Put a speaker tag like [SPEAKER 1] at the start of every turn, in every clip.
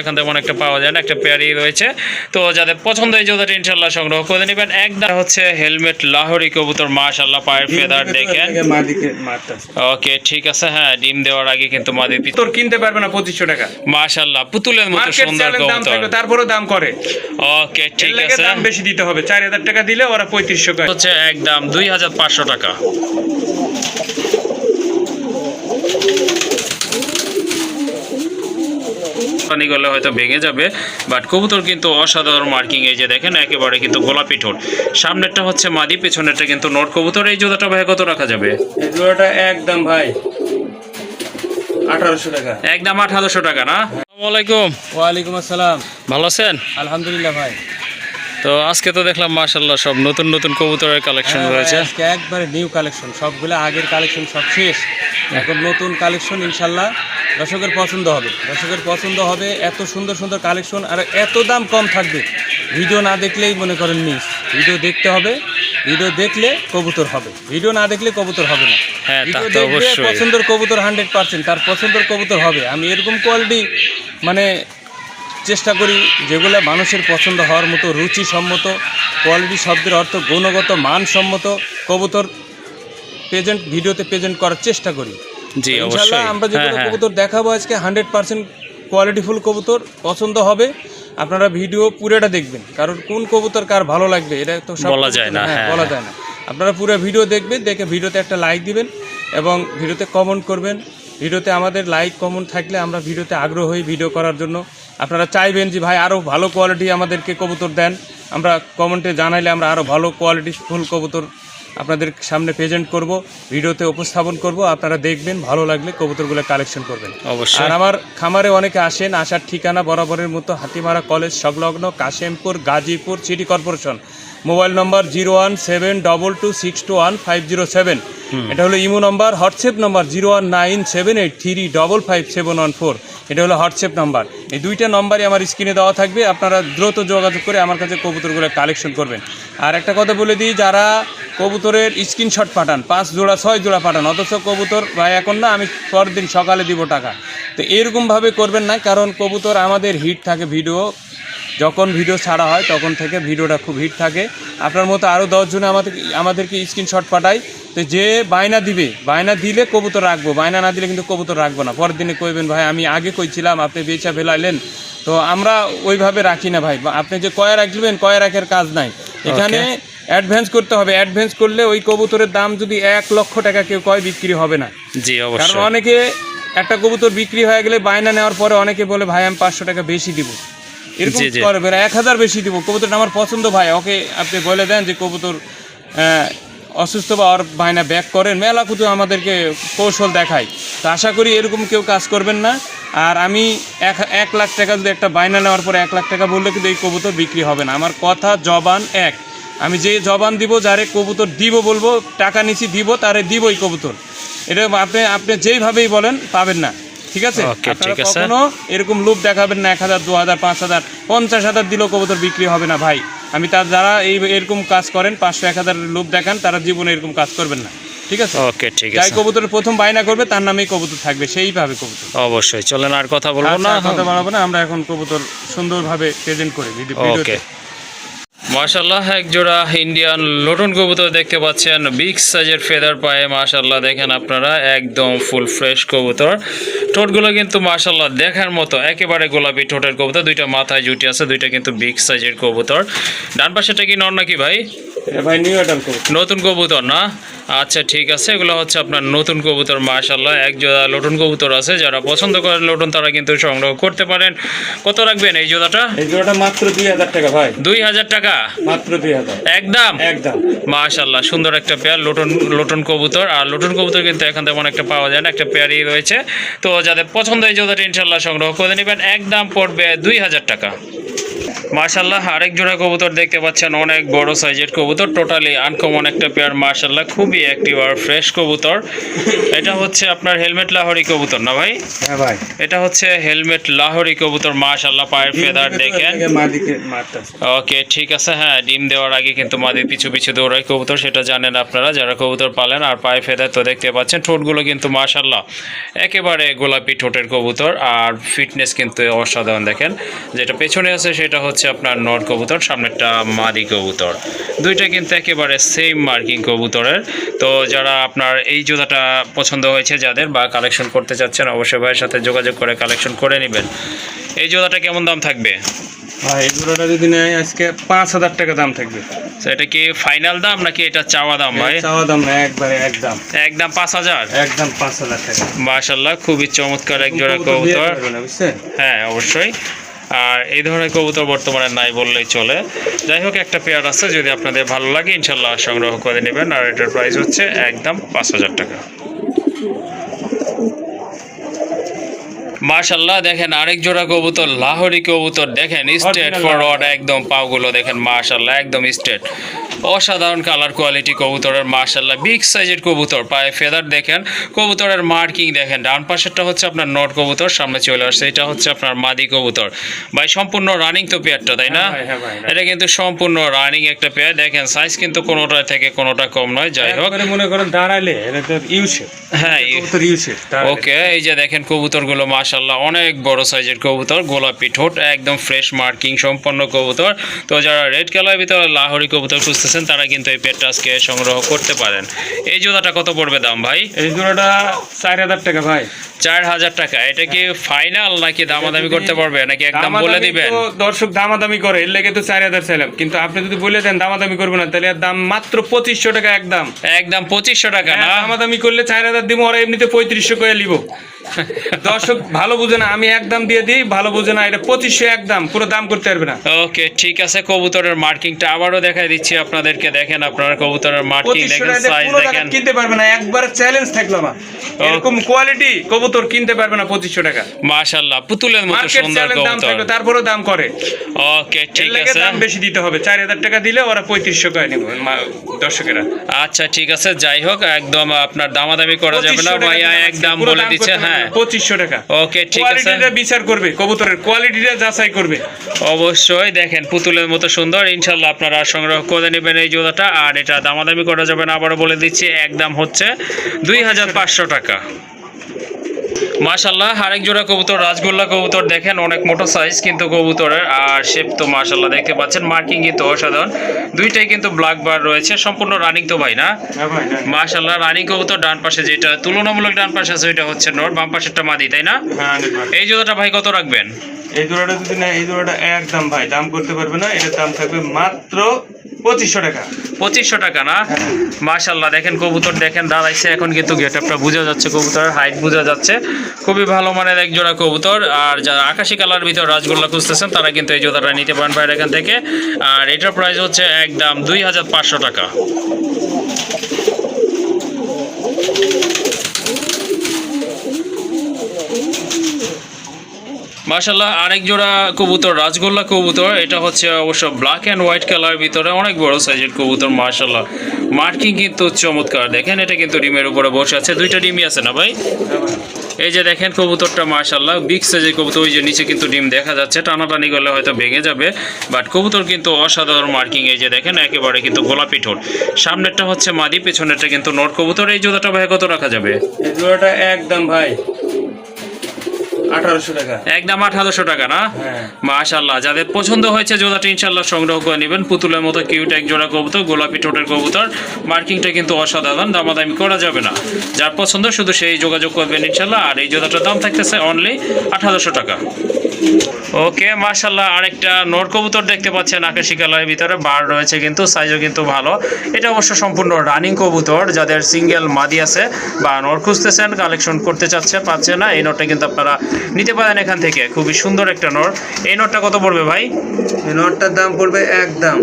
[SPEAKER 1] এখন তেমন একটা পাওয়া যায় না একটা পেয়ারই রয়েছে। তো যাদের পছন্দ এই জোদাটা ইনশাল্লাহ সংগ্রহ করে নেবেন। একদম হচ্ছে হেলমেট লাহোরি কবুতর মাশাল্লাহ পায়ের ফেদার দেখেন। ওকে ঠিক আছে হ্যাঁ ডিম দেওয়ার আগে কিন্তু মাদি
[SPEAKER 2] তোর কিনতে পারবে না পঁচিশশো টাকা।
[SPEAKER 1] মাশাল্লাহ পুতুলের মতো সুন্দর কবুতর।
[SPEAKER 2] থাকবে তারপরেও দাম করে।
[SPEAKER 1] ওকে ঠিক আছে।
[SPEAKER 2] দাম বেশি দিতে হবে। চার হাজার টাকা দিলে ওরা পঁয়ত্রিশশো
[SPEAKER 1] হচ্ছে একদম দুই হাজার পাঁচশো টাকা। পানি গেলে হয়তো ভেঙে যাবে বাট কবুতর কিন্তু অসাধারণ মার্কিং এই যে দেখেন একেবারে কিন্তু গোলাপি ঠোঁট। সামনেরটা হচ্ছে মাদি পেছনেরটা কিন্তু নট কবুতর। এই জোড়াটা ভাই কত রাখা যাবে?
[SPEAKER 2] এই জোড়াটা একদম ভাই আঠারোশো টাকা।
[SPEAKER 1] একদম আঠারোশো টাকা না? আসসালামাইকুম
[SPEAKER 2] ওয়ালাইকুম আসসালাম।
[SPEAKER 1] ভালো আছেন?
[SPEAKER 2] আলহামদুলিল্লাহ ভাই।
[SPEAKER 1] তো আজকে তো দেখলাম মাশাল্লাহ সব নতুন নতুন কবুতরের কালেকশন
[SPEAKER 2] হ্যাঁ
[SPEAKER 1] রয়েছে।
[SPEAKER 2] আজকে একবারে নিউ কালেকশন সবগুলো আগের কালেকশন সব শেষ। এখন নতুন কালেকশন ইনশাল্লাহ দর্শকের পছন্দ হবে। দর্শকের পছন্দ হবে এত সুন্দর সুন্দর কালেকশন আর এত দাম কম থাকবে। ভিডিও না দেখলেই মনে করেন মিস ভিডিও দেখতে হবে ভিডিও দেখলে কবুতর হবে। ভিডিও না দেখলে কবুতর হবে না।
[SPEAKER 1] হ্যাঁ,
[SPEAKER 2] ভিডিও
[SPEAKER 1] তো অবশ্যই।
[SPEAKER 2] পছন্দের কবুতর হান্ড্রেড পার্সেন্ট তার পছন্দের কবুতর হবে। আমি এরকম কোয়ালিটি মানে চেষ্টা করি যেগুলো মানুষের পছন্দ হওয়ার মতো রুচিসম্মত কোয়ালিটি শব্দের অর্থ গুণগত মানসম্মত কবুতর প্রেজেন্ট ভিডিওতে প্রেজেন্ট করার চেষ্টা করি।
[SPEAKER 1] জি
[SPEAKER 2] ইনশাল্লাহ
[SPEAKER 1] অবশ্যই।
[SPEAKER 2] আমরা
[SPEAKER 1] হ্যাঁ
[SPEAKER 2] যেগুলো
[SPEAKER 1] হ্যাঁ
[SPEAKER 2] কবুতর দেখাবো আজকে হান্ড্রেড পার্সেন্ট কোয়ালিটিফুল কবুতর পছন্দ হবে। আপনারা ভিডিও পুরোটা দেখবেন কারণ কোন কবুতর কার ভালো লাগবে এটা তো সব
[SPEAKER 1] বলা যায় না, হ্যাঁ,
[SPEAKER 2] বলা
[SPEAKER 1] হ্যাঁ।
[SPEAKER 2] যায় না। আপনারা পুরো ভিডিও দেখবেন দেখে ভিডিওতে একটা লাইক দিবেন এবং ভিডিওতে কমেন্ট করবেন। ভিডিওতে আমাদের লাইক কমেন্ট থাকলে আমরা ভিডিওতে আগ্রহ হই ভিডিও করার জন্য আপনারা চাইবেন যে ভাই আরও ভালো কোয়ালিটি আমাদেরকে কবুতর দেন। আমরা কমেন্টে জানাইলে আমরা আরও ভালো কোয়ালিটি ফুল কবুতর আপনাদের সামনে প্রেজেন্ট করব। ভিডিওতে উপস্থাপন করব। আপনারা দেখবেন ভালো লাগলে কবুতরগুলো কালেকশন করবেন।
[SPEAKER 1] অবশ্যই।
[SPEAKER 2] আর আমার খামারে অনেকে আসেন আসার ঠিকানা বরাবরের মতো হাতিমারা কলেজ সংলগ্ন Kashempur Gazipur city corporation. Mobile number zero one seven double two six two one five zero seven. এটা হলো imo number WhatsApp number zero one nine seven eight three double five seven one four. এটা হলো WhatsApp number. এই দুইটা নম্বরই আমার স্ক্রিনে দেওয়া থাকবে, আপনারা দ্রুত যোগাযোগ করে আমার কাছে কবুতরগুলো কালেকশন করবেন। আর একটা কথা বলে দিই, যারা কবুতরের স্ক্রিনশট পাঠান, পাঁচ জোড়া, ছয় জোড়া পাঠান, অথচ কবুতর ভাই এখন না, আমি পরদিন দিন সকালে দিব টাকা। তো এরকমভাবে করবেন না, কারণ কবুতর আমাদের হিট থাকে ভিডিও যখন ভিডিও ছাড়া হয় তখন থেকে ভিডিওটা খুব হিট থাকে। আপনার মতো আরও দশজনে আমাদের আমাদেরকে স্ক্রিনশট পাঠায়। তো যে বায়না দিবে বায়না দিলে কবুতর রাখব। বায়না না দিলে কিন্তু কবুতর রাখব না। পরের দিনে কইবেন ভাই আমি আগে কইছিলাম আপনি বেচা ফেলাইলেন। তো আমরা ওইভাবে রাখি না ভাই। আপনি যে কয়া রাখবেন কয়া রাখার কাজ নাই। এখানে অ্যাডভান্স করতে হবে। অ্যাডভান্স করলে ওই কবুতরের দাম যদি এক লক্ষ টাকা কেউ কয় বিক্রি হবে না।
[SPEAKER 1] জি
[SPEAKER 2] কারণ অনেকে একটা কবুতর বিক্রি হয়ে গেলে বায়না নেওয়ার পরে অনেকে বলে ভাই আমি পাঁচশো টাকা বেশি দিব। এরকম। করবে না এক হাজার বেশি দিব। কবুতরটা আমার পছন্দ ভাই ওকে আপনি বলে দেন যে কবুতর অসুস্থ বা ওর ব্যাক করেন। মেলা কুতু আমাদেরকে কৌশল দেখায়। তো আশা করি এরকম কেউ কাজ করবেন না। আর আমি এক এক লাখ টাকা যদি একটা বায়না নেওয়ার পরে এক লাখ টাকা বললে কিন্তু এই কবুতর বিক্রি হবে না। আমার কথা জবান এক। আমি যে জবান দিব যারে কবুতর দিব বলব টাকা নিচি দিব তারে দিব এই কবুতর। এটা আপনি আপনি যেইভাবেই বলেন পাবেন না। ঠিক আছে? আপনারা কখনো এরকম লোভ দেখাবেন না এক হাজার দু হাজার পাঁচ হাজার পঞ্চাশ হাজার দিলেও কবুতর বিক্রি হবে না ভাই। আমি তার যারা এই এরকম কাজ করেন পাঁচশো এক হাজার লোভ দেখান তারা জীবনে এরকম কাজ করবেন না। ঠিক আছে?
[SPEAKER 1] ওকে ঠিক
[SPEAKER 2] যাই
[SPEAKER 1] আছে।
[SPEAKER 2] কবুতরের প্রথম বায়না করবে তার নামেই কবুতর থাকবে সেইভাবে কবুতর।
[SPEAKER 1] অবশ্যই চলেন আর কথা বলব
[SPEAKER 2] আচ্ছা,
[SPEAKER 1] না
[SPEAKER 2] আর কথা বাড়াবো না আমরা এখন কবুতর সুন্দরভাবে প্রেজেন্ট করি ভিডিও
[SPEAKER 1] ওকে মাশাল্লাহ এক জোড়া ইন্ডিয়ান লোটন কবুতর দেখতে পাচ্ছেন। বিগ সাইজের ফেদার পায়ে মাশাল্লাহ দেখেন আপনারা, একদম ফুল ফ্রেশ কবুতর। ঠোঁটগুলো কিন্তু মাশাল্লাহ দেখার মতো, একেবারে গোলাপি ঠোঁটের কবুতর। দুইটা মাথায় জুটি আছে, দুইটা কিন্তু বিগ সাইজের কবুতর। ডান পাশেটা কি নর নাকি ভাই?
[SPEAKER 2] ভাই নিউ কবুতর।
[SPEAKER 1] নতুন কবুতর না? আচ্ছা ঠিক আছে। এগুলো হচ্ছে আপনার নতুন কবুতর মাশাল্লাহ এক জোড়া লোটন কবুতর আছে। যারা পছন্দ করেন লোটন তারা কিন্তু সংগ্রহ করতে পারেন। কত রাখবেন এই জোড়াটা?
[SPEAKER 2] এই জোড়াটা মাত্র দুই হাজার টাকা ভাই।
[SPEAKER 1] দুই হাজার টাকা?
[SPEAKER 2] মাত্র দুই হাজার।
[SPEAKER 1] একদম?
[SPEAKER 2] একদম।
[SPEAKER 1] মাশাল্লাহ সুন্দর একটা পেয়ার লোটন লোটন কবুতর। আর লোটন কবুতর কিন্তু এখন তেমন একটা পাওয়া যায় না একটা পেয়ারই রয়েছে। তো যাদের পছন্দ এই জোড়াটা ইনশাল্লাহ সংগ্রহ করে নেবেন। একদম পড়বে দুই হাজার টাকা। মার্শাল্লাহ আরেক জোড়া কবুতর দেখতে পাচ্ছেন অনেক বড় সাইজের কবুতর টোটালি আনকমন একটা পেয়ার মার্শাল্লাহ খুবই অ্যাক্টিভ আর ফ্রেশ কবুতর। এটা হচ্ছে আপনার হেলমেট লাহরি কবুতর না ভাই?
[SPEAKER 2] হ্যাঁ ভাই।
[SPEAKER 1] এটা হচ্ছে হেলমেট লাহরি কবুতর মার্শাল্লাহ পায়ের ফেদার দেখেন। ওকে ঠিক আছে হ্যাঁ ডিম দেওয়ার আগে কিন্তু মাদির পিছু পিছু দৌড়ায় কবুতর সেটা জানেন আপনারা যারা কবুতর পালেন আর পায়ে ফেদার তো দেখতে পাচ্ছেন ঠোঁটগুলো কিন্তু মাশাল্লাহ একেবারে গোলাপি ঠোঁটের কবুতর আর ফিটনেস কিন্তু অসাধারণ দেখেন যেটা পেছনে আছে সেটা হচ্ছে আপনার নর কবুতর সামনেরটা মাদি কবুতর। দুইটা কিন্তু একেবারে সেম মার্কিং কবুতরের। তো যারা আপনার এই জোড়াটা পছন্দ হয়েছে যাদের বা কালেকশন করতে চাচ্ছেন অবশ্যই ভাইয়ের সাথে যোগাযোগ করে কালেকশন করে নেবেন। এই জোড়াটা কেমন দাম থাকবে?
[SPEAKER 2] ভাই এই জোড়াটা যদি নেয় আজকে পাঁচ হাজার টাকা দাম থাকবে।
[SPEAKER 1] এটা কি ফাইনাল দাম নাকি এটা চাওয়া দাম ভাই?
[SPEAKER 2] চাওয়া দাম না একবারে একদম
[SPEAKER 1] একদম পাঁচ হাজার?
[SPEAKER 2] একদম পাঁচ হাজার টাকা।
[SPEAKER 1] মাশাল্লাহ খুবই চমৎকার এক জোড়া
[SPEAKER 2] কবুতর
[SPEAKER 1] হ্যাঁ অবশ্যই। আর এই ধরনের কবুতর বর্তমানে নাই বললেই চলে। যাই হোক একটা পেয়ার আছে যদি আপনাদের ভালো লাগে ইনশাল্লাহ সংগ্রহ করে নেবেন। আর এটার প্রাইস হচ্ছে একদম পাঁচ হাজার টাকা। মাশাল্লাহ দেখেন আরেক জোড়া কবুতর লাহোরি কবুতর দেখেন
[SPEAKER 2] স্টেট
[SPEAKER 1] ফরওয়ার্ড একদম পাগুলো দেখেন মাশাল্লাহ একদম স্ট্রেট অসাধারণ কালার কোয়ালিটি কবুতরের মাশাল্লাহ বিগ সাইজের কবুতর পায়ে ফেদার দেখেন। কবুতরের মার্কিং দেখেন। ডান পাশেরটা হচ্ছে আপনার নট কবুতর সামনে চলে আসছে। এটা হচ্ছে আপনার মাদি কবুতর। ভাই সম্পূর্ণ রানিং তো পেয়ারটা তাই না?
[SPEAKER 2] হ্যাঁ হ্যাঁ হ্যাঁ।
[SPEAKER 1] এটা কিন্তু সম্পূর্ণ রানিং একটা পেয়ার দেখেন সাইজ কিন্তু কোনোটা থেকে কোনোটা কম নয়। যাই হোক।
[SPEAKER 2] মনে করেন শেপ
[SPEAKER 1] হ্যাঁ ওকে এই যে দেখেন কবুতরগুলো মাশাল্লাহ অনেক বড় সাইজের কবুতর। গোলাপি ঠোঁট একদম ফ্রেশ মার্কিং সম্পন্ন কবুতর। তো যারা রেড কালার ভিতরে লাহোরি কবুতর খুঁজতেছেন তারা কিন্তু এই পেটটা আজকে সংগ্রহ করতে পারেন। এই জোড়াটা কত পড়বে দাম ভাই?
[SPEAKER 2] এই জোড়াটা চার হাজার টাকা ভাই।
[SPEAKER 1] চার হাজার টাকা। এটা কি ফাইনাল নাকি দামাদামি করতে পারবে? নাকি একদম বলে দিবেন?
[SPEAKER 2] দর্শক দামাদামি করে এর লেগে তো চার হাজার চাইলাম। কিন্তু আপনি যদি বলে দেন দামাদামি করব না তাহলে দাম মাত্র পঁচিশশো টাকা একদম।
[SPEAKER 1] একদম পঁচিশশো টাকা না?
[SPEAKER 2] হ্যাঁ, দামাদামি করলে চার হাজার দিব ওরা এমনিতে পঁয়ত্রিশশো করে নিব। দর্শক ভালো বুঝে না আমি একদম দিয়ে দিই ভালো বুঝে না এটা পঁচিশশো একদম পুরো দাম করতে পারবে না।
[SPEAKER 1] ওকে ঠিক আছে কবুতরের মার্কিংটা আবারও দেখাই দিচ্ছি আপনাদেরকে দেখেন আপনার কবুতরের মার্কিং দেখেন সাইজ দেখেন।
[SPEAKER 2] কিনতে পারবে না একবার চ্যালেঞ্জ থাকল আমার। এরকম কোয়ালিটি কবুতর কিনতে পারবে না পঁচিশশো টাকা।
[SPEAKER 1] পুতুলের মতো সুন্দর কবুতর।
[SPEAKER 2] দাম করে।
[SPEAKER 1] ওকে ঠিক আছে।
[SPEAKER 2] দাম বেশি দিতে হবে চার হাজার টাকা দিলে ওরা পঁয়ত্রিশশো করে নিব দর্শকেরা।
[SPEAKER 1] আচ্ছা ঠিক আছে যাই হোক একদম আপনার দামাদামি করা যাবে না।
[SPEAKER 2] 2500 টাকা
[SPEAKER 1] ভাইয়া একদম বলে দিচ্ছে
[SPEAKER 2] পারবে
[SPEAKER 1] হ্যাঁ
[SPEAKER 2] পঁচিশশো টাকা।
[SPEAKER 1] ওকে ঠিক আছে।
[SPEAKER 2] কোয়ালিটিটা বিচার করবে কবুতরের কোয়ালিটিটা যাচাই করবে।
[SPEAKER 1] অবশ্যই দেখেন পুতুলের মতো সুন্দর। ইনশাল্লাহ আপনারা সংগ্রহ করে নেবেন এই জোড়াটা। আর এটা দামাদামি করা যাবে না আবারও বলে দিচ্ছি একদম হচ্ছে দুই হাজার পাঁচশো টাকা। মাশাল্লাহ আরেক জোড়া কবুতর রাজগোল্লা কবুতর দেখেন অনেক মোটো সাইজ কিন্তু কবুতরের আর শেপ তো মাশাল্লাহ দেখতে পাচ্ছেন মার্কিং কিন্তু অসাধারণ। দুইটাই কিন্তু ব্ল্যাক বার রয়েছে সম্পূর্ণ রানিং তো ভাই না? মাশাল্লাহ রানিং কবুতর ডান পাশে যেটা তুলনামূলক ডান পাশে আছে ওইটা হচ্ছে নর বাম পাশেরটা মাদি তাই না? এই জোড়াটা ভাই কত রাখবেন?
[SPEAKER 2] এই জোড়াটা যদি না এই জোড়াটা একদম ভাই দাম করতে পারবে না এটার দাম থাকবে মাত্র পঁচিশশো টাকা।
[SPEAKER 1] পঁচিশশো টাকা না? মাশাল্লাহ দেখেন কবুতর দেখেন দাঁড়াইছে এখন কিন্তু গেট আপটা বোঝা যাচ্ছে কবুতরের হাইট বোঝা যাচ্ছে। খুবই ভালো মানের এক জোড়া কবুতর। আর যারা আকাশি কালার ভিতর রাজগোল্লা খুঁজতেছেন, তারা কিন্তু এই জোড়াটা নিতে পারেন ভাইয়ের এখান থেকে। আর এটার প্রাইস হচ্ছে একদম দুই হাজার পাঁচশো টাকা। মাশাল্লাহ আরেক জোড়া কবুতর, রাজগোল্লা কবুতর। এটা হচ্ছে অবশ্য ব্ল্যাক অ্যান্ড হোয়াইট কালার ভিতরে অনেক বড় সাইজের কবুতর মাশাল্লাহ মার্কিং কিন্তু চমৎকার। দেখেন, এটা কিন্তু ডিমের উপরে বসে আছে। দুইটা ডিমই আছে না ভাই? এই যে দেখেন কবুতরটা মার্শাল্লাহ বিগ সাইজের কবুতর, ওই যে নিচে কিন্তু ডিম দেখা যাচ্ছে। টানাটানি করলে হয়তো ভেঙে যাবে বাট কবুতর কিন্তু অসাধারণ মার্কিং এই যে দেখেন, একেবারে কিন্তু গোলাপি ঠোঁট। সামনেরটা হচ্ছে মাদি, পেছনেরটা কিন্তু নট কবুতর। এই জোড়াটা ভাই কত রাখা যাবে?
[SPEAKER 2] এই জোড়াটা একদম ভাই। আঠারোশো টাকা।
[SPEAKER 1] একদম আঠারোশো টাকা না?
[SPEAKER 2] হ্যাঁ।
[SPEAKER 1] মাশাল্লাহ যাদের পছন্দ হয়েছে জোড়াটা ইনশাল্লাহ সংগ্রহ করে নেবেন। পুতুলের মতো কিউট এক জোড়া কবুতর গোলাপি ঠোঁটের কবুতর। মার্কিংটা কিন্তু অসাধারণ দামাদামি করা যাবে না। যার পছন্দ শুধু সেই যোগাযোগ করবেন ইনশাল্লাহ আর এই জোড়াটার দাম থাকতেছে অনলি আঠারোশো টাকা। ওকে মাশাল্লাহ আরেকটা নোট কবুতর দেখতে পাচ্ছেন আকাশি কালারের ভিতরে, বার রয়েছে কিন্তু সাইজও কিন্তু ভালো। এটা অবশ্য সম্পূর্ণ রানিং কবুতর, যাদের সিঙ্গেল মাদি আছে বা নোট খুঁজতেছেন কালেকশন করতে চাচ্ছে, পাচ্ছে না, এই নোটটা কিন্তু আপনারা নিতে পারেন এখান থেকে। খুবই সুন্দর একটা নোট। এই নোটটা কত পড়বে ভাই?
[SPEAKER 2] এই নোটটার দাম পড়বে একদম।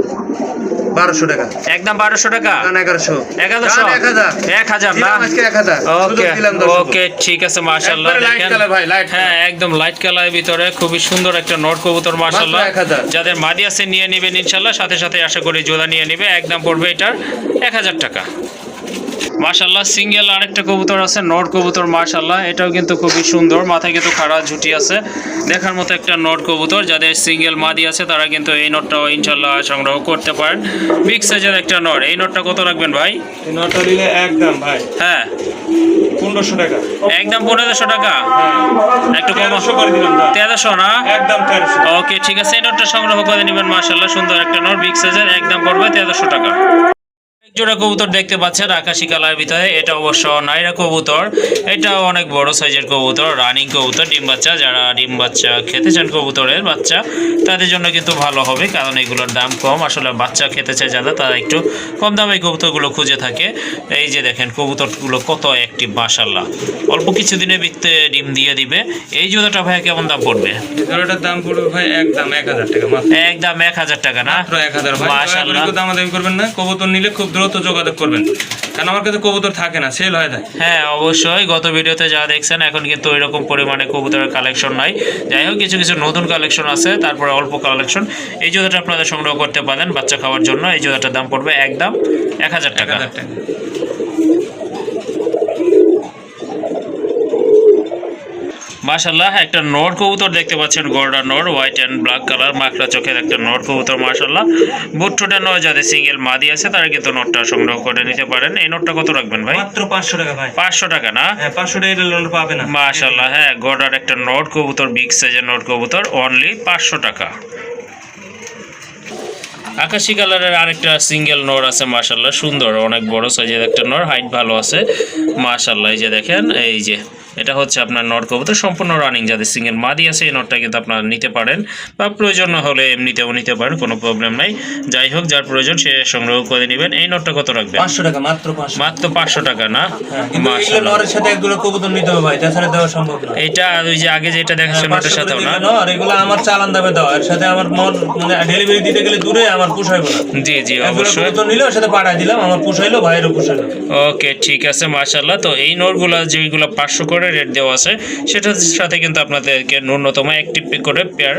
[SPEAKER 3] বারোশো টাকা।
[SPEAKER 1] একদম বারোশো টাকা?
[SPEAKER 3] এগারোশো।
[SPEAKER 1] এগারোশো?
[SPEAKER 3] এক হাজার।
[SPEAKER 1] এক হাজার না?
[SPEAKER 3] আজকে এক হাজার।
[SPEAKER 1] ওকে ঠিক আছে হ্যাঁ একদম লাইট কালারের ভিতরে খুবই সুন্দর একটা নট কবুতর মাশাআল্লাহ।
[SPEAKER 3] মাত্র 1000
[SPEAKER 1] যাদের মাদি আছে নিয়ে নেবেন ইনশাল্লাহ সাথে সাথে আশা করি জোড়া নিয়ে নিবে। একদম পড়বে এটার এক হাজার টাকা। মাশাল্লাহ সিঙ্গেল আরেকটা কবুতর আছে নট কবুতর মাশাল্লাহ এটাও কিন্তু খুবই সুন্দর মাথায় কিন্তু খাড়া ঝুটি আছে। দেখার মতো একটা নট কবুতর যাদের সিঙ্গেল মাদি আছে তারা কিন্তু এই নটটাও ইনশাল্লাহ সংগ্রহ করতে পারেন। বিগ সাইজের একটা নট এই নটটা কত রাখবেন ভাই?
[SPEAKER 2] এই নটা নিলে একদম ভাই।
[SPEAKER 1] হ্যাঁ।
[SPEAKER 2] পনেরোশো টাকা।
[SPEAKER 1] একদম পনেরোশো টাকা? একটু কম
[SPEAKER 2] তেরোশো করে দিলাম
[SPEAKER 1] তেরোশো না?
[SPEAKER 2] একদম
[SPEAKER 1] ওকে ঠিক আছে এই নোটটা সংগ্রহ করে নেবেন মার্শাল্লাহ সুন্দর একটা নোট বিগ সাইজের একদম পড়বে তেরোশো টাকা। জোড়া কবুতর দেখতে পাচ্ছেন আকাশি কালার ভিতরে এটা অবশ্য নাইরা কবুতর এটা অনেক বড় সাইজের কবুতর রানিং কবুতর ডিম বাচ্চা যারা ডিম বাচ্চা খেতে চান কবুতরের বাচ্চা তাদের জন্য কিন্তু ভালো হবে কারণ এগুলোর দাম কম আসলে বাচ্চা খেতে চায় যারা তারা একটু কম দামে এই কবুতরগুলো খুঁজে থাকে। এই যে দেখেন কবুতরগুলো কত একটি মাশাল্লাহ অল্প কিছুদিনের ভিত্তে ডিম দিয়ে দিবে। এই জোড়াটা ভাইয়া কেমন দাম পড়বে?
[SPEAKER 2] জোড়াটার দাম পড়বে ভাই একদম এক হাজার টাকা
[SPEAKER 1] একদম এক হাজার টাকা না?
[SPEAKER 2] এক হাজার। ভাই
[SPEAKER 1] মাশাল্লাহ
[SPEAKER 2] করবেন না কবুতর নিলে খুব দ্রুত যোগাযোগ করবেন। কারণ আমার কাছে কবুতর থাকে না সেল হয়ে যায়।
[SPEAKER 1] হ্যাঁ অবশ্যই। গত ভিডিওতে যা দেখছেন এখন কিন্তু ওই রকম পরিমাণে কবুতরের কালেকশন নাই। যাই হোক কিছু কিছু নতুন কালেকশন আছে তারপরে অল্প কালেকশন এই জোড়াটা আপনাদের সংগ্রহ করতে পারেন বাচ্চা খাওয়ার জন্য। এই জোড়াটার দাম পড়বে একদম এক হাজার
[SPEAKER 2] এক
[SPEAKER 1] টাকা
[SPEAKER 2] হাজার টাকা
[SPEAKER 1] মাশাল্লাহ একটা নর কবুতর দেখতে পাচ্ছেন গোল্ডা নর হোয়াইট অ্যান্ড ব্ল্যাক কালার মাকড়া চোখের একটা নর কবুতর মাশাল্লাহ বুট্টুটা নর যাদের সিঙ্গেল মাদি আছে তারা কিন্তু নটটা সংগ্রহ করে নিতে পারেন। এই নটটা কত রাখবেন ভাই?
[SPEAKER 2] মাত্র পাঁচশো টাকা ভাই।
[SPEAKER 1] পাঁচশো টাকা না?
[SPEAKER 2] হ্যাঁ পাঁচশো টাকা লোন পাবে না।
[SPEAKER 1] মাশাল্লাহ হ্যাঁ গড়ার একটা নোট কবুতর বিগ সাইজের নোট কবুতর অনলি পাঁচশো টাকা। আকাশি কালারের আরেকটা সিঙ্গেল নোর আছে মাশাল্লাহ সুন্দর অনেক বড় সাইজের একটা নোর হাইট ভালো আছে। মাশাল্লাহ এই যে দেখেন এই যে এটা হচ্ছে আপনার নট কবুতর সম্পূর্ণ রানিং যাদের সিঙ্গেল মাদি আছে এই নটটা কিন্তু আপনারা নিতে পারেন। বা প্রয়োজন হলে এমনিতেও নিতে পারেন কোনো প্রবলেম নাই। যাই হোক যার প্রয়োজন সে সংগ্রহ করে নেবেন। এই নটটা কত রাখবেন?
[SPEAKER 3] পাঁচশো টাকা মাত্র
[SPEAKER 1] মাত্র পাঁচশো টাকা না?
[SPEAKER 3] হ্যাঁ, কিন্তু এগুলো
[SPEAKER 1] মাশাল্লাহ
[SPEAKER 3] নরের সাথে একগুলো কবুতর নিতে হবে ভাই তাছাড়া দেওয়া সম্ভব না।
[SPEAKER 1] এইটা ওই যে আগে যেটা দেখাচ্ছেন ওটার সাথেও না?
[SPEAKER 3] নর এগুলো আমার চালান দামে দেওয়া। এর সাথে আমার মন মানে ডেলিভারি দিতে গেলে দূরে আমার পোষাইবো না।
[SPEAKER 1] জি জি অবশ্যই।
[SPEAKER 3] কবুতর নিলে ওর সাথে পাঠাই দিলাম আমার পোষাইলো ভাইয়েরও পোষাইলো
[SPEAKER 1] ওকে ঠিক আছে মাশাল্লাহ তো এই যেগুলো পাঁচশো করে রেট দেওয়া আছে সেটার সাথে কিন্তু আপনাদেরকে ন্যূনতম একটি করে পেয়ার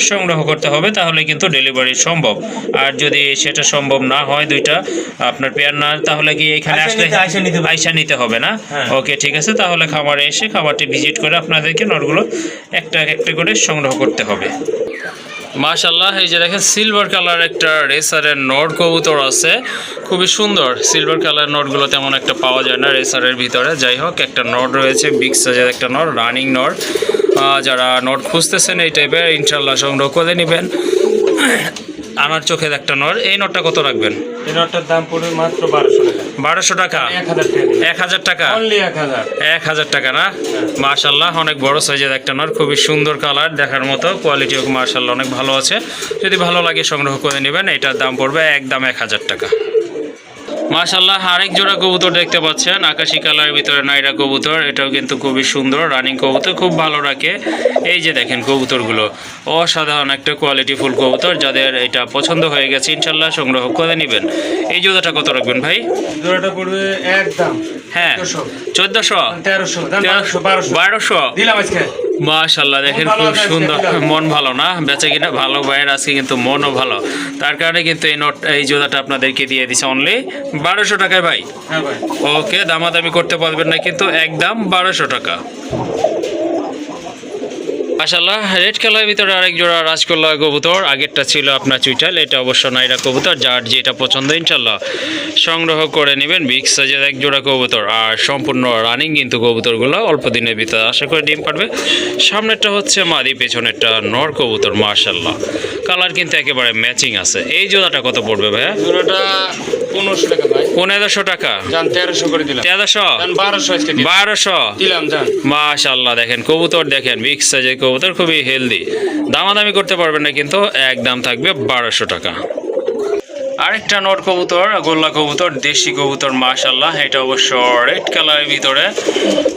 [SPEAKER 1] সংগ্রহ করতে হবে তাহলে কিন্তু ডেলিভারি সম্ভব আর যদি সেটা সম্ভব না হয় দুইটা আপনার পেয়ার না তাহলে কি এখানে আসলে
[SPEAKER 3] আইসা নিতে হবে।
[SPEAKER 1] না
[SPEAKER 3] হ্যাঁ।
[SPEAKER 1] ওকে ঠিক আছে তাহলে খামারে এসে খাবারটি ভিজিট করে আপনাদেরকে নোটগুলো একটা একটা করে সংগ্রহ করতে হবে মাশাল্লাহ এই যে দেখেন সিলভার কালার একটা রেসারের নোট কবুতর আছে। খুবই সুন্দর সিলভার কালার নোটগুলো তেমন একটা পাওয়া যায় না রেসারের ভিতরে। যাই হোক, একটা নোট রয়েছে বিগ সাইজের একটা নোট রানিং নোট যারা নোট খুঁজতেছেন এই টাইপের ইনশাল্লাহ সংগ্রহ করে নেবেন। আমার চোখে একটা নর এই নটটা কত রাখবেন?
[SPEAKER 2] এই নটটার দাম পড়বে মাত্র বারোশো টাকা।
[SPEAKER 1] বারোশো টাকা?
[SPEAKER 2] এক হাজার টাকা
[SPEAKER 1] এক হাজার টাকা?
[SPEAKER 2] এক হাজার।
[SPEAKER 1] টাকা না? মার্শাল্লাহ অনেক বড় সাইজের একটা নর খুবই সুন্দর কালার দেখার মতো। কোয়ালিটিও মার্শাল্লাহ অনেক ভালো আছে। যদি ভালো লাগে সংগ্রহ করে নেবেন। এটার দাম পড়বে একদম এক হাজার টাকা। মাশাল্লাহ আরেক জোড়া কবুতর দেখতে পাচ্ছেন। আকাশি কালারের ভিতরে নাইরা কবুতর। এটাও কিন্তু খুবই সুন্দর রানিং কবুতর খুব ভালো রাখে। এই যে দেখেন কবুতরগুলো অসাধারণ একটা কোয়ালিটি ফুল কবুতর যাদের এটা পছন্দ হয়ে গেছে ইনশাল্লাহ সংগ্রহ করে নেবেন। এই জোড়াটা কত রাখবেন ভাই?
[SPEAKER 2] জোড়াটা পড়বে একদম
[SPEAKER 1] হ্যাঁ চোদ্দশো।
[SPEAKER 2] তেরোশো বারোশো? দিলাম আজকে।
[SPEAKER 1] মাশাল্লাহ দেখেন খুব সুন্দর। মন ভালো না? বেচা কিনা ভালো ভাইয়ের আজকে কিন্তু মনও ভালো। তার কারণে কিন্তু এই নোট এই জোদাটা আপনাদেরকে দিয়ে দিছে অনলি বারোশো টাকায় ভাই।
[SPEAKER 2] হ্যাঁ ভাই।
[SPEAKER 1] ওকে দামাদামি করতে পারবেন না কিন্তু একদম বারোশো টাকা। মাশাল্লাহ রেড কালারের ভিতরে আরেক জোড়া রাজকোল্লা কবুতর। আগেরটা ছিল আপনার চুইটাল এটা অবশ্য নাইরা কবুতর, যার যেটা পছন্দ ইনশাল্লাহ সংগ্রহ করে নেবেন। বিগ সাইজের এক জোড়া কবুতর, আর সম্পূর্ণ রানিং কিন্তু কবুতরগুলো অল্প দিনের ভিতরে আশা করে ডিম পারবে। সামনেরটা হচ্ছে মাদি, পেছনেরটা নর কবুতর মার্শাল্লাহ কালার কিন্তু একেবারে ম্যাচিং আছে। এই জোড়াটা কত পড়বে ভাইয়া?
[SPEAKER 2] জোড়াটা পনেরোশো টাকা ভাই।
[SPEAKER 1] পনেরোশো টাকা?
[SPEAKER 2] যান তেরোশো করে দিলাম।
[SPEAKER 1] তেরোশো?
[SPEAKER 2] বারোশো
[SPEAKER 1] বারোশো?
[SPEAKER 2] দিলাম যান
[SPEAKER 1] মাশাল্লাহ দেখেন কবুতর দেখেন বিগ সাইজের কবুতর খুবই হেলদি দামাদামি করতে পারবেন না কিন্তু এক থাকবে বারোশো টাকা। আরেকটা নোট কবুতর গোল্লা কবুতর দেশি কবুতর মাশাল্লাহ এটা অবশ্য রেড কালারের ভিতরে।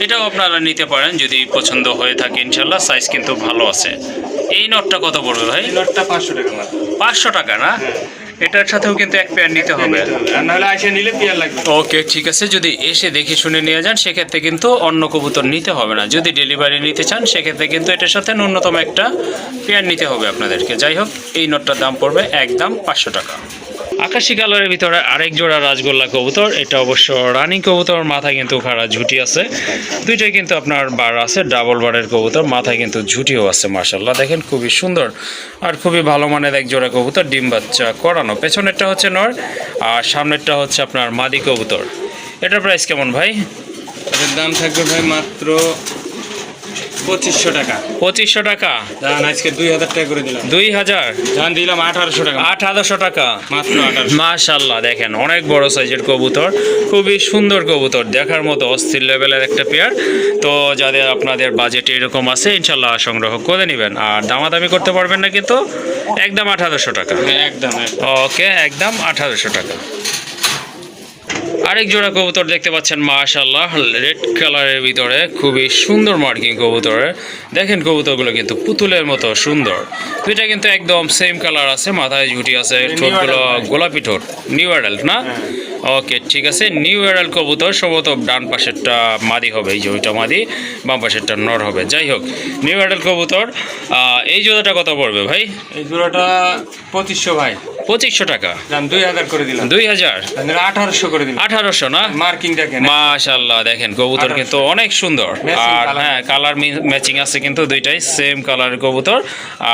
[SPEAKER 1] এটাও আপনারা নিতে পারেন যদি পছন্দ হয়ে থাকে ইনশাল্লাহ সাইজ কিন্তু ভালো আছে। এই নোটটা কত পড়বে ভাই?
[SPEAKER 2] এই পাঁচশো টাকা
[SPEAKER 1] পাঁচশো টাকা না? এটার সাথেও কিন্তু এক পেয়ার নিতে হবে।
[SPEAKER 2] নাহলে এসে নিলে পেয়ার লাগবে?
[SPEAKER 1] ওকে ঠিক আছে। যদি এসে দেখে শুনে নিয়ে যান সেক্ষেত্রে কিন্তু অন্য কবুতর নিতে হবে না। যদি ডেলিভারি নিতে চান সেক্ষেত্রে কিন্তু এটার সাথে ন্যূনতম একটা পেয়ার নিতে হবে আপনাদেরকে। যাই হোক এই নোটটার দাম পড়বে একদম পাঁচশো টাকা। আকাশি কালারের ভিতরে আরেক জোড়া রাজগোল্লা কবুতর। এটা অবশ্য রানিং কবুতর, মাথায় কিন্তু খাড়া ঝুটি আছে। দুইটাই কিন্তু আপনার বার আছে, ডাবল বারের কবুতর, মাথায় কিন্তু ঝুটিও আছে মার্শাল্লাহ দেখেন খুবই সুন্দর আর খুবই ভালো মানের এক জোড়া কবুতর, ডিম বাচ্চা করানো। পেছনেরটা হচ্ছে নর, আর সামনেরটা হচ্ছে আপনার মাদি কবুতর। এটার প্রাইস কেমন ভাই?
[SPEAKER 2] এটার দাম থাকবে ভাই মাত্র পঁচিশশো টাকা।
[SPEAKER 1] পঁচিশশো টাকা।
[SPEAKER 2] ধান আজকে দুই হাজার টাকা করে দিলাম।
[SPEAKER 1] দুই হাজার?
[SPEAKER 2] ধান দিলাম আঠারোশো টাকা।
[SPEAKER 1] আট টাকা।
[SPEAKER 2] মাত্র আঠারোশো।
[SPEAKER 1] মাশাল্লাহ দেখেন অনেক বড় সাইজের কবুতর। খুবই সুন্দর কবুতর দেখার মতো অস্থির লেভেলের একটা পেয়ার তো যাদের আপনাদের বাজেট এরকম আছে ইনশাল্লাহ সংগ্রহ করে নেবেন। আর দামাদামি করতে পারবেন না কিন্তু একদম আঠারোশো টাকা।
[SPEAKER 2] একদম একদম।
[SPEAKER 1] ওকে একদম আঠারোশো টাকা। আরেক জোড়া কবুতর দেখতে পাচ্ছেন মাশাল্লাহ রেড কালারের ভিতরে খুবই সুন্দর মার্কিং কবুতরের দেখেন কবুতরগুলো কিন্তু পুতুলের মতো সুন্দর। দুইটা কিন্তু একদম সেম কালার আছে মাথায় ঝুটি আছে ঠোঁটগুলো গোলাপি ঠোঁট নিউ অ্যাডাল্ট না? ওকে ঠিক আছে। নিউ অ্যাডাল্ট কবুতর সম্ভবত ডান পাশেরটা মাদি হবে এই যে ওইটা মাদি বাম পাশেরটা নর হবে। যাই হোক নিউ অ্যাডাল্ট কবুতর এই জোড়াটা কত পড়বে ভাই?
[SPEAKER 2] এই জোড়াটা পঁচিশশো ভাই।
[SPEAKER 1] পঁচিশশো টাকা।
[SPEAKER 2] দুই হাজার করে দিলাম।
[SPEAKER 1] দুই হাজার?
[SPEAKER 2] আঠারোশো করে দিলাম।
[SPEAKER 1] আঠারোশো না?
[SPEAKER 2] মার্কিং দেখেন।
[SPEAKER 1] মাশাল্লাহ দেখেন কবুতর কিন্তু অনেক সুন্দর। আর হ্যাঁ কালার ম্যাচিং আছে কিন্তু দুইটাই সেম কালারের কবুতর।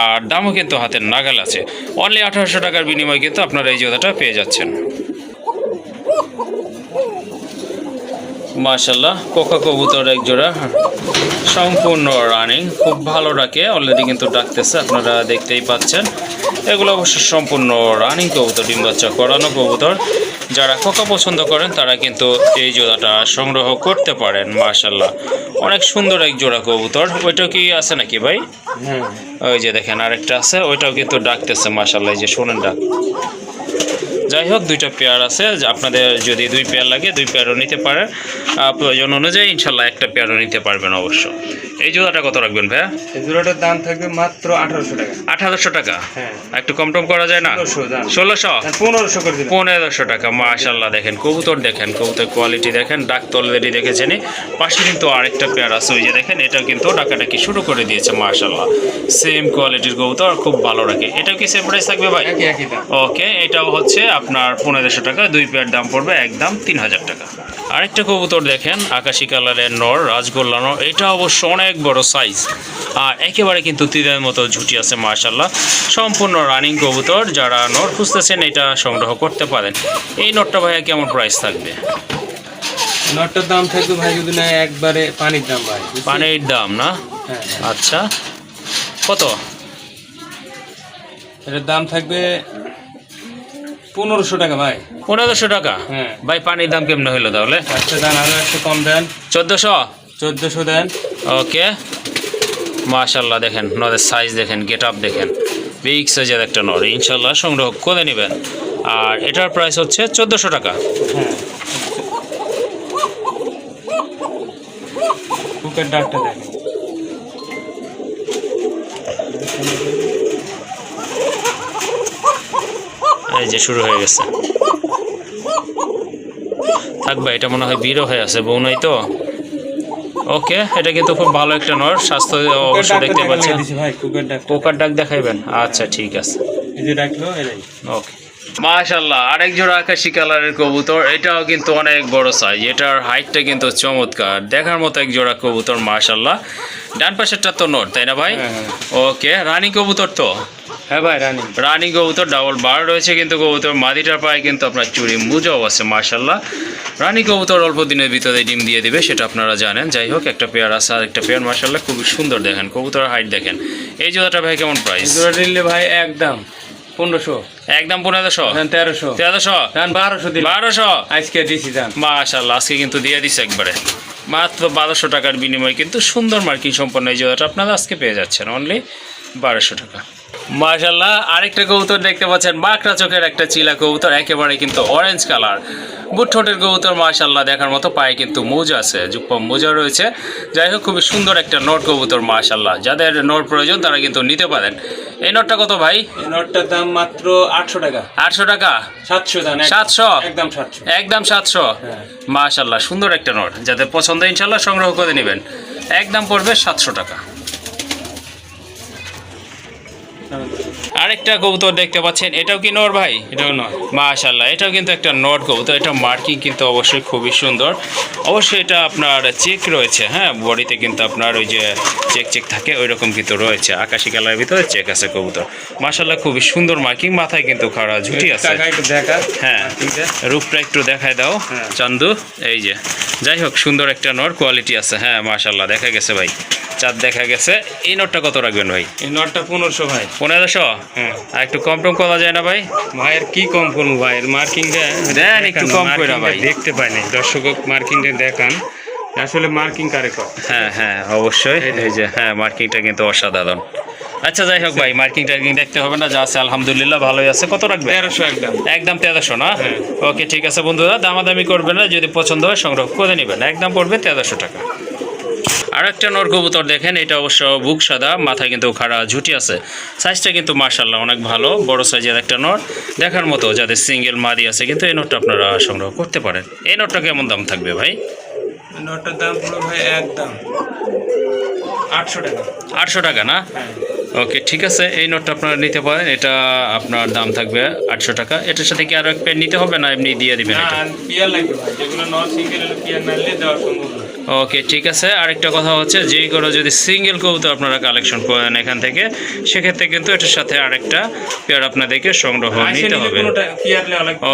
[SPEAKER 1] আর দামও কিন্তু হাতের নাগাল আছে। অনলি আঠারোশো টাকার বিনিময়ে কিন্তু আপনারা এই জোড়াটা পেয়ে যাচ্ছেন। মাশাল্লাহ কোকা কবুতর এক জোড়া। সম্পূর্ণ রানিং খুব ভালো ডাকে অলরেডি কিন্তু ডাকতেছে আপনারা দেখতেই পাচ্ছেন। এগুলো অবশ্য সম্পূর্ণ রানিং কবুতর ডিম বাচ্চা করানো কবুতর। যারা কোকা পছন্দ করেন তারা কিন্তু এই জোড়াটা সংগ্রহ করতে পারেন মাশাল্লাহ অনেক সুন্দর এক জোড়া কবুতর। ওইটাও কি আছে নাকি ভাই?
[SPEAKER 2] হ্যাঁ।
[SPEAKER 1] ওই যে দেখেন আরেকটা আছে ওইটাও কিন্তু ডাকতেছে মাশাল্লাহ এই যে শোনেন ডাক। যাই হোক দুইটা পেয়ার আছে। আপনাদের যদি দুই পেয়ার লাগে দুই পেয়ারও নিতে পারেন। প্রয়োজন অনুযায়ী ইনশাল্লাহ একটা পেয়ারও নিতে পারবেন অবশ্য। এই জোড়াটা কত রাখবেন ভাইয়া?
[SPEAKER 2] এই জোড়াটার দাম থাকবে মাত্র আঠারোশো টাকা।
[SPEAKER 1] আঠারোশো টাকা?
[SPEAKER 2] হ্যাঁ।
[SPEAKER 1] একটু কম টম করা যায় না? ষোলোশো
[SPEAKER 2] পনেরোশো করে দিলাম।
[SPEAKER 1] পনেরোশো টাকা মাশাল্লাহ দেখেন কবুতর দেখেন কবুতর কোয়ালিটি দেখেন ডাক তো অলরেডি দেখেছেনই। পাশে কিন্তু আরেকটা পেয়ার আছে ওই যে দেখেন এটাও কিন্তু ডাকাটাকি শুরু করে দিয়েছে মাশাল্লাহ সেম কোয়ালিটির কবুতর খুব ভালো রাখে। এটাও কি সেম প্রাইস থাকবে ভাই? ওকে এটাও হচ্ছে আপনার পনেরোশো টাকা দুই পেয়ার দাম পড়বে একদম তিন হাজার টাকা। আরেকটা কবুতর দেখেন আকাশি কালারের নর রাজগোল্লা নর এটা অবশ্য অনেক বড় সাইজ আর একেবারে কিন্তু তীরের মতো ঝুটি আছে মার্শাল্লাহ সম্পূর্ণ রানিং কবুতর যারা নর খুঁজতেছেন এটা সংগ্রহ করতে পারেন। এই নটটা ভাইয়া কেমন প্রাইস থাকবে?
[SPEAKER 2] নটটার দাম থাকবে ভাই যদি না একবারে পানির দাম ভাই
[SPEAKER 1] পানির দাম না?
[SPEAKER 2] হ্যাঁ হ্যাঁ।
[SPEAKER 1] আচ্ছা কত?
[SPEAKER 2] এটার দাম থাকবে পনেরোশো টাকা ভাই।
[SPEAKER 1] পনেরোশো টাকা?
[SPEAKER 2] হ্যাঁ।
[SPEAKER 1] ভাই পানির দাম কেমন হইল তাহলে?
[SPEAKER 2] আচ্ছা দেন একটু কম দেন।
[SPEAKER 1] চোদ্দোশো?
[SPEAKER 2] চোদ্দোশো দেন।
[SPEAKER 1] ওকে। মাশাল্লাহ দেখেন নদের সাইজ দেখেন গেট আপ দেখেন বিগ সাইজের একটা নর ইনশাল্লাহ সংগ্রহ করে নেবেন। আর এটার প্রাইস হচ্ছে চোদ্দোশো টাকা।
[SPEAKER 2] হ্যাঁ। বুকের ডাকটা দেখেন।
[SPEAKER 1] এই যে শুরু হয়ে গেছে। থাকবে এটা মনে হয় বিরো হয়ে আছে বউ নাই তো? ওকে এটা কিন্তু খুব ভালো একটা নর স্বাস্থ্য অবশ্যই দেখতে পাচ্ছেন। পোকার ডাক দেখাইবেন? আচ্ছা ঠিক আছে। ওকে। মাশাল্লাহ আরেক জোড়া আকাশি কালারের কবুতর এটাও কিন্তু অনেক বড় সাইজ এটার হাইটটা কিন্তু চমৎকার। দেখার মতো এক জোড়া কবুতর মাশাল্লাহ ডান পাশেরটা তো নোট তাই না ভাই?
[SPEAKER 2] হ্যাঁ, হ্যাঁ।
[SPEAKER 1] ওকে রানী কবুতর তো?
[SPEAKER 2] হ্যাঁ ভাই রানি।
[SPEAKER 1] রানী কবুতর ডাবল বার রয়েছে কিন্তু কবুতর মাদিটার পায়ে কিন্তু আপনার চুরি মুজাও আছে মাশাল্লাহ রানী কবুতর অল্প দিনের ভিতরে ডিম দিয়ে দিবে সেটা আপনারা জানেন। যাই হোক একটা পেয়ার আছে আর একটা পেয়ার মাশাল্লাহ খুবই সুন্দর দেখেন কবুতরের হাইট দেখেন। এই জোড়াটা ভাই কেমন প্রাইস
[SPEAKER 2] জোড়া নিলে ভাই একদম পনেরোশো।
[SPEAKER 1] একদম পনেরোশো?
[SPEAKER 2] তেরোশো।
[SPEAKER 1] তেরোশো?
[SPEAKER 2] দেন বারোশো
[SPEAKER 1] বারোশো?
[SPEAKER 2] আজকে দিছি
[SPEAKER 1] মাশাল্লাহ আজকে কিন্তু দিয়ে দিছে একবারে। মাত্র বারোশো টাকার বিনিময়ে কিন্তু সুন্দর মার্কিং সম্পন্ন এই জোড়াটা আপনারা আজকে পেয়ে যাচ্ছেন অনলি বারোশো টাকা। মাশাল্লাহ আরেকটা কবুতর দেখতে পাচ্ছেন বাঁকড়া চোখের একটা চিলা কবুতর একেবারে কিন্তু অরেঞ্জ কালার বুট ঠোঁটের কবুতর মাশাল্লাহ দেখার মতো পায়ে কিন্তু মোজা আছে যুক্ত মোজা রয়েছে। যাই হোক খুবই সুন্দর একটা নোট কবুতর মাশাল্লাহ যাদের নোট প্রয়োজন তারা কিন্তু নিতে পারেন। এই নটটা কত ভাই?
[SPEAKER 2] এই নটটার দাম মাত্র আটশো টাকা।
[SPEAKER 1] আটশো টাকা?
[SPEAKER 2] সাতশো
[SPEAKER 1] সাতশো?
[SPEAKER 2] একদম সাতশো।
[SPEAKER 1] একদম সাতশো?
[SPEAKER 2] হ্যাঁ।
[SPEAKER 1] মাশাল্লাহ সুন্দর একটা নোট যাদের পছন্দ ইনশাল্লাহ সংগ্রহ করে নেবেন। একদম পড়বে সাতশো টাকা। আরেকটা কবুতর দেখতে পাচ্ছেন এটাও কি নর ভাই?
[SPEAKER 2] এটাও নয়
[SPEAKER 1] মাশাল্লাহ এটাও কিন্তু একটা নট কবুতর এটা মার্কিং কিন্তু অবশ্যই খুবই সুন্দর। অবশ্যই এটা আপনার চেক রয়েছে হ্যাঁ বডিতে কিন্তু আপনার ওই যে চেক চেক থাকে ওই রকম কিন্তু রয়েছে আকাশি কালারের ভিতরে চেক আছে কবুতর। মাশাল্লাহ খুবই সুন্দর মার্কিং মাথায় কিন্তু খাড়া ঝুটি আছে।
[SPEAKER 2] দেখা
[SPEAKER 1] হ্যাঁ রূপটা একটু দেখায় দাও
[SPEAKER 2] হ্যাঁ।
[SPEAKER 1] চান্দু এই যে যাই হোক সুন্দর একটা নর কোয়ালিটি আছে হ্যাঁ মাশাল্লাহ দেখা গেছে ভাই চাঁদ দেখা গেছে এই নটটা কত রাখবেন ভাই?
[SPEAKER 2] এই নটটা পনেরোশো ভাই।
[SPEAKER 1] পনেরোশো?
[SPEAKER 2] হ্যাঁ।
[SPEAKER 1] আর একটু কম টম করা যায় না ভাই?
[SPEAKER 2] ভাইয়ের কি কম করব ভাইয়ের মার্কিংটা
[SPEAKER 1] দেন একটু কম কইরা ভাই।
[SPEAKER 2] দেখতে পাইনি দর্শক মার্কিংটা দেখান। আসলে মার্কিং কারে
[SPEAKER 1] হ্যাঁ হ্যাঁ অবশ্যই। এই যে। হ্যাঁ মার্কিংটা কিন্তু অসাধারণ। আচ্ছা যাই হোক ভাই মার্কিং টার্কিং দেখতে হবে না যা আছে আলহামদুলিল্লাহ ভালোই আছে। কত রাখবে
[SPEAKER 2] তেরোশো একদম।
[SPEAKER 1] একদম তেরোশো না?
[SPEAKER 2] হ্যাঁ।
[SPEAKER 1] ওকে ঠিক আছে বন্ধুরা দামাদামি করবেন না যদি পছন্দ হয় সংগ্রহ করে নেবেন। একদম পড়বে তেরোশো টাকা। আর একটা নর কবুতর দেখেন এটা অবশ্য বুক সাদা মাথা কিন্তু খাড়া ঝুটি আছে। সাইজটা কিন্তু মার্শাল্লাহ অনেক ভালো বড় সাইজের একটা নর। দেখার মতো যাদের সিঙ্গেল মাদি আছে কিন্তু এই নটটা আপনারা সংগ্রহ করতে পারেন। এই নটটা কেমন দাম থাকবে ভাই?
[SPEAKER 2] নটটার দাম পুরো ভাই একদম আটশো টাকা।
[SPEAKER 1] আটশো টাকা না?
[SPEAKER 2] হ্যাঁ।
[SPEAKER 1] ওকে ঠিক আছে। এই নোটটা আপনারা নিতে পারেন। এটা আপনার দাম থাকবে আটশো টাকা। এটার সাথে কি আরও এক পেন নিতে হবে না এমনি দিয়ে দিবেন ওকে ঠিক আছে। আরেকটা কথা হচ্ছে যে কোনো যদি সিঙ্গেল কবুতর আপনারা কালেকশন করেন এখান থেকে সেক্ষেত্রে কিন্তু এটার সাথে আরেকটা পেয়ার আপনাদেরকে সংগ্রহ নিতে হবে।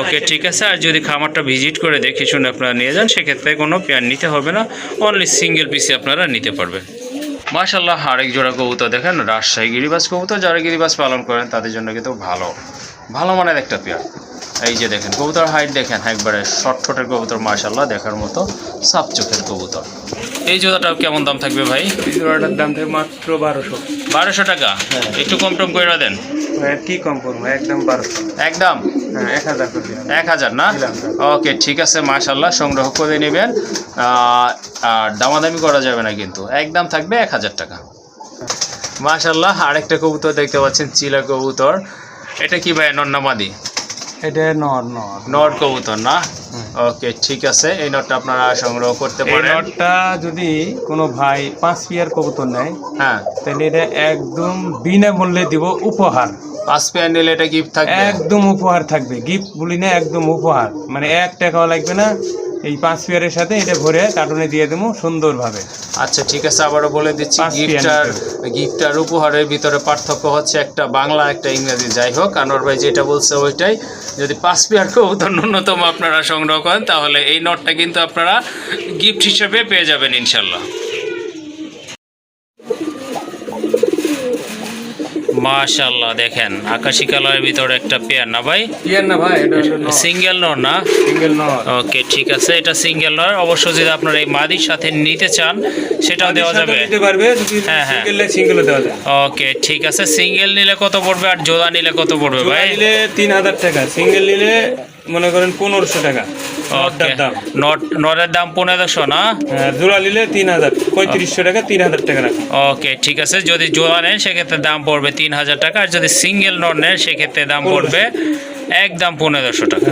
[SPEAKER 1] ওকে ঠিক আছে। আর যদি খামারটা ভিজিট করে দেখে শুনে আপনারা নিয়ে যান সেক্ষেত্রে কোনো পেয়ার নিতে হবে না। অনলি সিঙ্গেল পিসে আপনারা নিতে পারবেন। মাশাল্লাহ আরেক জোড়া কবুতর দেখেন, রাজশাহী গিরিবাস কবুতর, যারা গিরিবাস পালন করেন, তাদের জন্য কিন্তু ভালো। ভালো মানের একটা পেয়ার। এই যে দেখেন কবুতর হাইট দেখেন একবারে শর্ট ঠোঁটের কবুতর মাশাল্লাহ দেখার মতো সাপ চোখের কবুতর। এই জোড়াটা কেমন দাম থাকবে ভাই?
[SPEAKER 2] এই জোড়াটার দাম থাকে মাত্র বারোশো।
[SPEAKER 1] বারোশো টাকা?
[SPEAKER 2] হ্যাঁ।
[SPEAKER 1] একটু কম টম করে দেন।
[SPEAKER 2] কি কম করব? একদম বারোশো।
[SPEAKER 1] একদম?
[SPEAKER 2] হ্যাঁ এক হাজার
[SPEAKER 1] না? ওকে ঠিক আছে মাশাল্লাহ সংগ্রহ করে নেবেন। আর দামাদামি করা যাবে না কিন্তু। একদম থাকবে এক হাজার টাকা। মাশাল্লাহ আরেকটা কবুতর দেখতে পাচ্ছেন চিলা কবুতর। এটা কি ভাই নন্নামাদি?
[SPEAKER 2] এটা নর নর।
[SPEAKER 1] নর কবুতর না? ওকে ঠিক আছে। এই নটটা আপনারা সংগ্রহ করতে পারেন।
[SPEAKER 2] নটটা যদি কোনো ভাই পাঁচ পিয়ার কবুতর নেয়
[SPEAKER 1] হ্যাঁ।
[SPEAKER 2] তাহলে এটা একদম বিনামূল্যে দিব উপহার।
[SPEAKER 1] পাঁচ পেয়ার নিলে এটা গিফট থাকবে?
[SPEAKER 2] একদম উপহার থাকবে। গিফট বলি না একদম উপহার। মানে এক টাকাও লাগবে না এই পাঁচ পেয়ারের সাথে এটা ভরে কার্টুনে দিয়ে দেবো সুন্দরভাবে।
[SPEAKER 1] আচ্ছা ঠিক আছে আবারও বলে দিচ্ছি
[SPEAKER 2] গিফটার
[SPEAKER 1] গিফট আর গিফট আর উপহারের ভিতরে পার্থক্য হচ্ছে একটা বাংলা একটা ইংরেজি। যাই হোক আনোয়ার ভাই যেটা বলছে ওইটাই। যদি পাঁচ পেয়ার কবুতর ন্যূনতম আপনারা সংগ্রহ করেন তাহলে এই নটটা কিন্তু আপনারা গিফট হিসেবে পেয়ে যাবেন ইনশাল্লাহ। মাশাল্লাহ দেখেন আকাশি কালারের ভিতরে একটা পেয়ার না ভাই?
[SPEAKER 2] পেয়ার না ভাই এটা
[SPEAKER 1] সিঙ্গেল নর না?
[SPEAKER 2] সিঙ্গেল নর।
[SPEAKER 1] ওকে ঠিক আছে এটা সিঙ্গেল নর। অবশ্য যদি আপনারা এই মাদির সাথে নিতে চান সেটাও দেওয়া যাবে।
[SPEAKER 2] দিতে পারবে যদি
[SPEAKER 1] হ্যাঁ, হ্যাঁ।
[SPEAKER 2] সিঙ্গেল দেওয়া যায়।
[SPEAKER 1] ওকে ঠিক আছে সিঙ্গেল নিলে কত পড়বে আর জোড়া নিলে কত পড়বে ভাই?
[SPEAKER 2] নিলে তিন হাজার টাকা সিঙ্গেল নিলে মনে করেন পনেরোশো টাকা। দাম।
[SPEAKER 1] নট নটের দাম পনেরোশো না?
[SPEAKER 2] হ্যাঁ, জোড়া নিলে তিন হাজার পঁয়ত্রিশশো টাকা তিন হাজার টাকা রাখা।
[SPEAKER 1] ওকে ঠিক আছে। যদি জোড়া নেন সেক্ষেত্রে দাম পড়বে তিন হাজার টাকা আর যদি সিঙ্গেল নট নেন সেক্ষেত্রে দাম পড়বে একদম পনেরোশো টাকা।